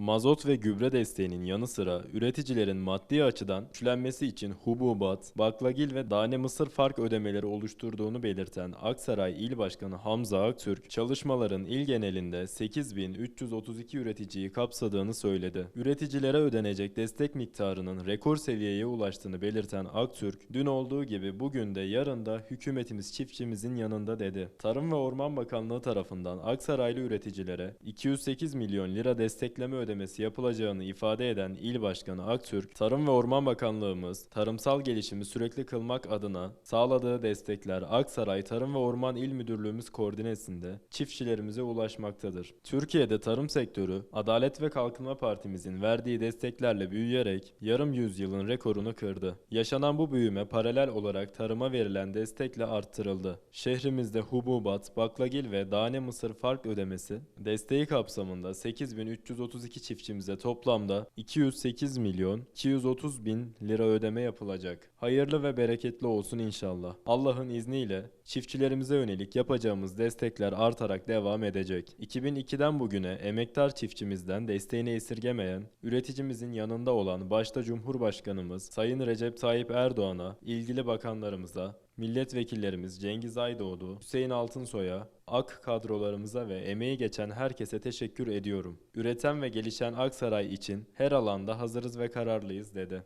Mazot ve gübre desteğinin yanı sıra üreticilerin maddi açıdan güçlenmesi için hububat, baklagil ve tane mısır fark ödemeleri oluşturduğunu belirten Aksaray İl Başkanı Hamza Aktürk, çalışmaların il genelinde 8332 üreticiyi kapsadığını söyledi. Üreticilere ödenecek destek miktarının rekor seviyeye ulaştığını belirten Aktürk, dün olduğu gibi bugün de yarın da hükümetimiz çiftçimizin yanında dedi. Tarım ve Orman Bakanlığı tarafından Aksaraylı üreticilere 208 milyon lira destekleme ödemesi yapılacağını ifade eden İl Başkanı Aktürk, Tarım ve Orman Bakanlığımız tarımsal gelişimi sürekli kılmak adına sağladığı destekler Aksaray Tarım ve Orman İl Müdürlüğümüz koordinesinde çiftçilerimize ulaşmaktadır. Türkiye'de tarım sektörü Adalet ve Kalkınma Partimizin verdiği desteklerle büyüyerek yarım yüzyılın rekorunu kırdı. Yaşanan bu büyüme paralel olarak tarıma verilen destekle arttırıldı. Şehrimizde hububat, baklagil ve tane mısır fark ödemesi desteği kapsamında 8332 çiftçimize toplamda 208 milyon 230 bin lira ödeme yapılacak. Hayırlı ve bereketli olsun inşallah. Allah'ın izniyle çiftçilerimize yönelik yapacağımız destekler artarak devam edecek. 2002'den bugüne emektar çiftçimizden desteğini esirgemeyen, üreticimizin yanında olan başta Cumhurbaşkanımız Sayın Recep Tayyip Erdoğan'a, ilgili bakanlarımıza, milletvekillerimiz Cengiz Aydoğdu, Hüseyin Altınsoy'a, AK kadrolarımıza ve emeği geçen herkese teşekkür ediyorum. Üreten ve gelişen Aksaray için her alanda hazırız ve kararlıyız dedi.